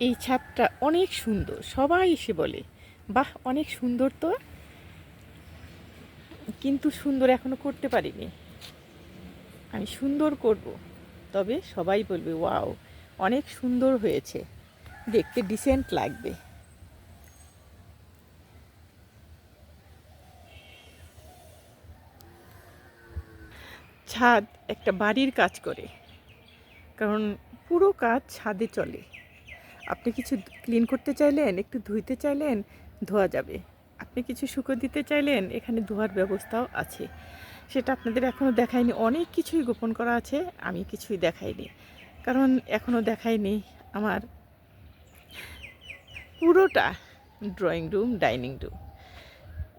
এই ছাদটা অনেক সুন্দর, সবাই এসে বলে, বাহ, অনেক সুন্দর তো। কিন্তু সুন্দর এখনও করতে পারিনি। আমি সুন্দর করব, তবে সবাই বলবে, ওয়াও, অনেক সুন্দর হয়েছে, দেখতে ডিসেন্ট লাগবে। ছাদ একটা বাড়ির কাজ করে, কারণ পুরো কাজ ছাদে চলে। আপনি কিছু ক্লিন করতে চাইলেন, একটু ধুইতে চাইলেন, ধোয়া যাবে। আপনি কিছু শুকো দিতে চাইলেন, এখানে ধোয়ার ব্যবস্থাও আছে। সেটা আপনাদের এখনও দেখায়নি অনেক কিছুই গোপন করা আছে, আমি কিছুই দেখাইনি। কারণ এখনও দেখাইনি আমার পুরোটা drawing room dining room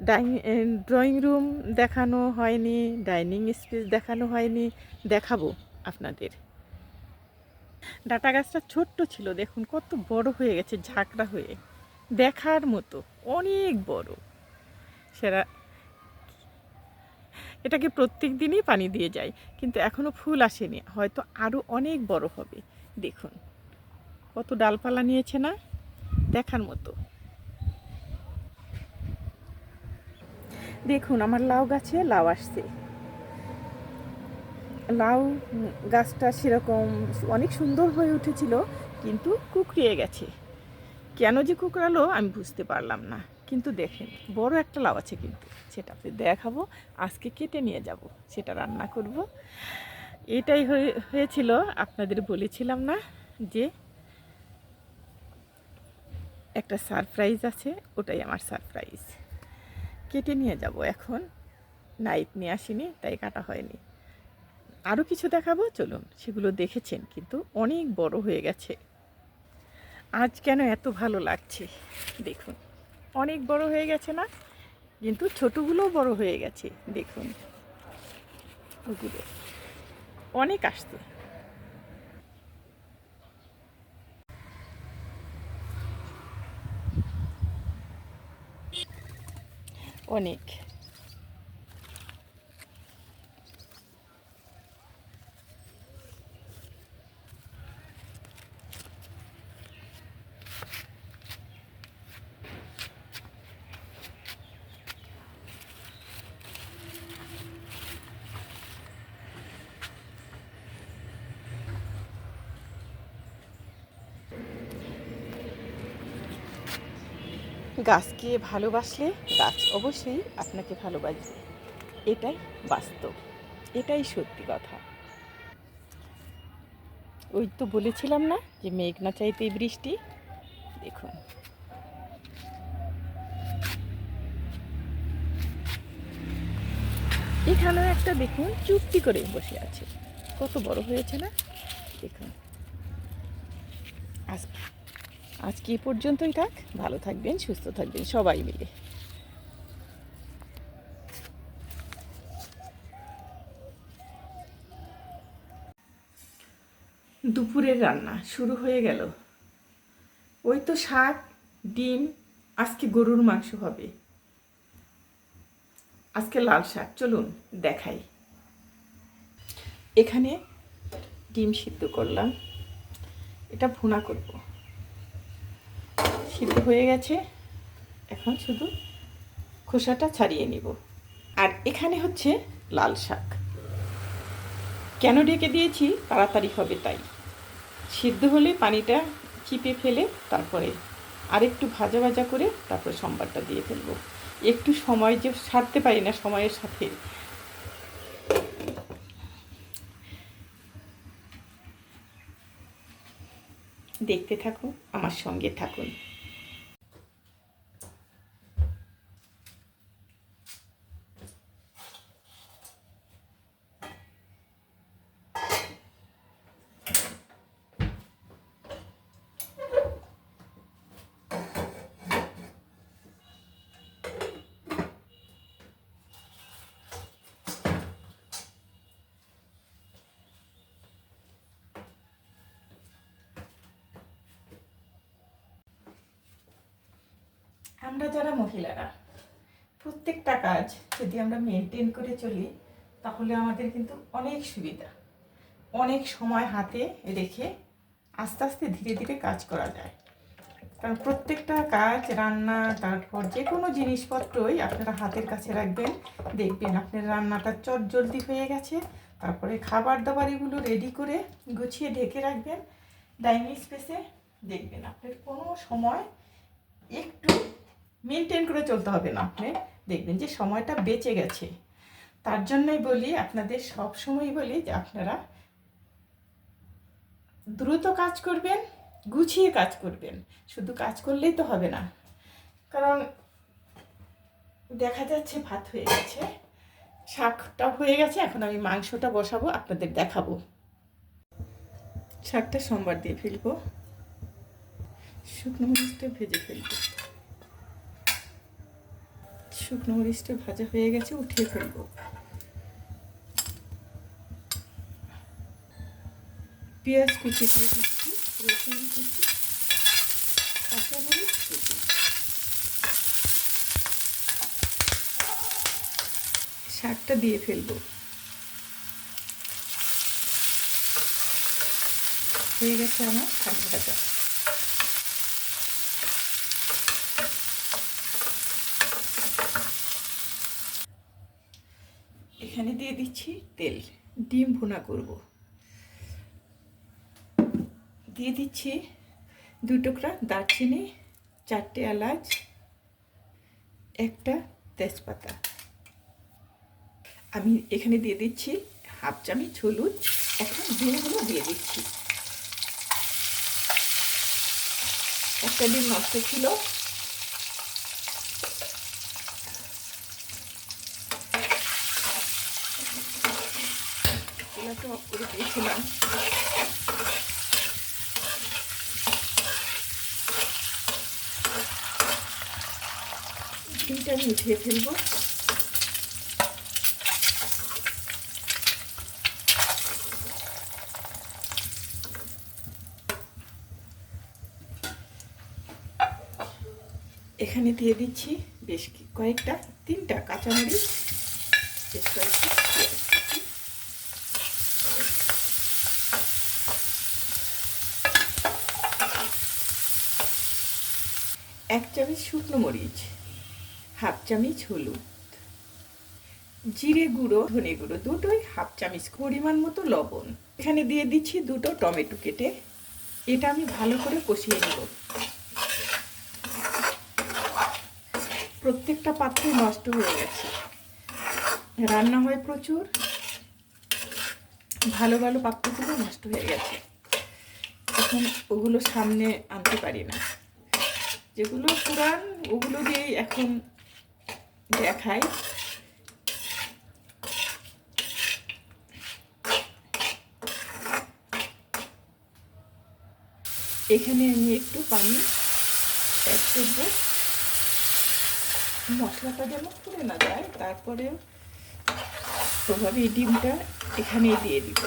dining drawing room দেখানো হয়নি ডাইনিং স্পেস দেখানো হয়নি, দেখাবো আপনাদের। ডাটা গাছটা ছোট্ট ছিল, দেখুন কত বড় হয়ে গেছে, ঝাঁকড়া হয়ে। দেখার মতো, অনেক বড়। সেরা। এটাকে প্রত্যেক দিনই পানি দিয়ে যায়, কিন্তু এখনও ফুল আসেনি, হয়তো আরও অনেক বড় হবে। দেখুন, কত ডালপালা নিয়েছে না? দেখার মতো। দেখুন, আমার লাউ গাছে লাউ আসছে। লাউ গাছটা সেরকম অনেক সুন্দর হয়ে উঠেছিল, কিন্তু কুকড়িয়ে গেছে। কেন যে কুকড়ালো আমি বুঝতে পারলাম না, কিন্তু দেখেন, বড় একটা লাউ আছে কিন্তু, সেটা দেখাবো, আজকে কেটে নিয়ে যাব, সেটা রান্না করব। এটাই হয়ে- হয়েছিল, আপনাদের বলেছিলাম না যে একটা সারপ্রাইজ আছে, ওটাই আমার সারপ্রাইজ। কেটে নিয়ে যাব, এখন নাইফ নিয়ে আসিনি, তাই কাটা হয়নি। আরও কিছু দেখাবো? চলুন, সেগুলো দেখেছেন, কিন্তু অনেক বড় হয়ে গেছে। আজ কেন এত ভালো লাগছে? দেখুন, অনেক বড় হয়ে গেছে না? কিন্তু ছোটোগুলোও বড় হয়ে গেছে, দেখুন। ওগুলো, অনেক আসছে। অনেক। গাছকে ভালোবাসলে গাছ অবশ্যই আপনাকে ভালোবাসবে। এটাই বাস্তব। এটাই সত্যি কথা। ওই তো বলেছিলাম না যে মেঘ না চাইতেই বৃষ্টি? দেখুন। এখানেও একটা দেখুন, চুপটি করে বসে আছে। কত বড় হয়েছে না? দেখুন। আজ আজকে এ পর্যন্তই থাক। ভালো থাকবেন, সুস্থ থাকবেন সবাই মিলে। দুপুরের রান্না শুরু হয়ে গেল। ওই তো শাক, ডিম, আজকে গরুর মাংস হবে। আজকে লাল শাক, চলুন দেখাই। এখানে ডিম সিদ্ধ করলাম। এটা ভুনা করব। সিদ্ধ হয়ে গেছে। এখন শুধু খোসাটা ছাড়িয়ে নিব। আর এখানে হচ্ছে লাল শাক। কেন ঢেকে দিয়েছি? তাড়াতাড়ি হবে তাই। সিদ্ধ হলে পানিটা চিপে ফেলে তারপরে আরেকটু ভাজা ভাজা করে তারপরে সম্বারটা দিয়ে ফেলব। একটু সময় যে সারতে পারি না সময়ের সাথে। দেখতে থাকুন, আমার সঙ্গে থাকুন। আমরা যারা মহিলারা, প্রত্যেকটা কাজ যদি আমরা মেনটেন করে চলি, তাহলে আমাদের কিন্তু অনেক সুবিধা। অনেক সময় হাতে রেখে আস্তে আস্তে ধীরে ধীরে কাজ করা যায়। কারণ প্রত্যেকটা কাজ, রান্না, তারপর যে কোনো জিনিসপত্রই আপনারা হাতের কাছে রাখবেন, দেখবেন আপনার রান্নাটা চট জলদি হয়ে গেছে, তারপরে খাবার দাবার এগুলো রেডি করে গুছিয়ে ঢেকে রাখবেন ডাইনিং স্পেসে দেখবেন আপনার কোনো সময় একটু মেনটেন করে চলতে হবে না আপনি। দেখবেন যে সময়টা বেঁচে গেছে। তার জন্যই বলি, আপনাদের সব সময় বলি যে আপনারা দ্রুত কাজ করবেন, গুছিয়ে কাজ করবেন। শুধু কাজ করলেই তো হবে না। কারণ দেখা যাচ্ছে ভাত হয়ে গেছে, শাকটা হয়ে গেছে, এখন আমি মাংসটা বসাবো, আপনাদের দেখাবো। শাকটা সোমবার দিয়ে ফেলব। শুকনো মরিচটা ভেজে ফেলব। শুকনো মরিচটা ভাজা হয়ে গেছে, উঠিয়ে ফেলব। পেঁয়াজ কুচি দিয়ে দিচ্ছি, রসুন কুচি কাঁচামরিচ কুচি। শাকটা দিয়ে ফেলব। হয়ে গেছে আমার শাক ভাজা। এখানে দিয়ে দিচ্ছি তেল। ডিম ভুনা করব। দিয়ে দিচ্ছি দুই টুকরা দারচিনি চারটে এলাচ একটা তেজপাতা। আমি এখানে দিয়ে দিচ্ছি হাফ চামচ হলুদ এখন ডিমগুলো দিয়ে দিচ্ছি। একটা ডিম নষ্ট ছিল চুলাটা অফ করে দিয়েছিলাম আমি উঠিয়ে ফেলব। এখানে দিয়ে দিচ্ছি বেশ কয়েকটা, তিনটা কাঁচামরিচ, বেশ কয়েকটা এক চামচ শুকনো মরিচ, হাফ চামচ হলুদ, জিরে গুঁড়ো, ধনে গুঁড়ো দুটোই হাফ চামচ পরিমাণ মতো লবণ। এখানে দিয়ে দিচ্ছি দুটো টমেটো কেটে। এটা আমি ভালো করে কষিয়ে নেব। প্রত্যেকটা পাত্রে নষ্ট হয়ে গেছে। রান্না হয় প্রচুর। ভালো ভালো পাত্রগুলো নষ্ট হয়ে গেছে। এখন ওগুলো সামনে আনতে পারি না। যেগুলো পুরান ওগুলো দিয়েই এখন দেখাই। এখানে আমি একটু পানি অ্যাড করব। মশলাটা যেন পুড়ে না যায় তারপরে ওভাবে ডিমটা এখানেই দিয়ে দিব।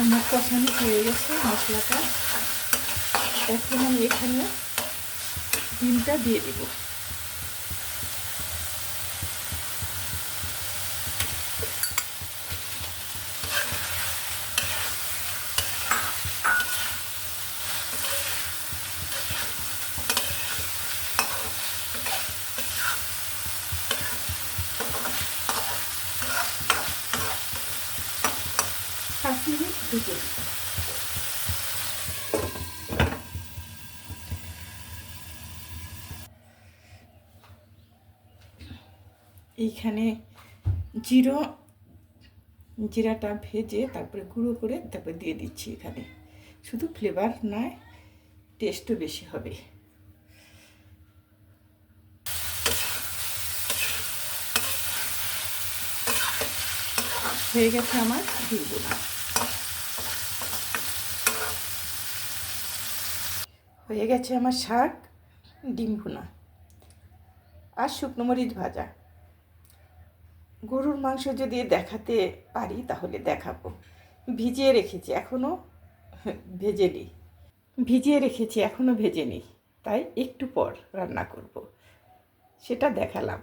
আমার কষানো হয়ে গেছে মশলাটা। এখন আমি এখানে ডিমটা দিয়ে দিব। এইখানে জিরো, জিরাটা ভেজে তারপরে গুঁড়ো করে তারপরে দিয়ে দিচ্ছি এখানে। শুধু ফ্লেভার নয় টেস্টও বেশি হবে। হয়ে গেছে আমার না হয়ে গেছে আমার শাক, ডিম ভুনা আর শুকনো মরিচ ভাজা। গরুর মাংস যদি দেখাতে পারি তাহলে দেখাবো। ভিজিয়ে রেখেছি এখনও ভেজে নিই। ভিজিয়ে রেখেছি এখনও ভেজে নিই, তাই একটু পর রান্না করব। সেটা দেখালাম।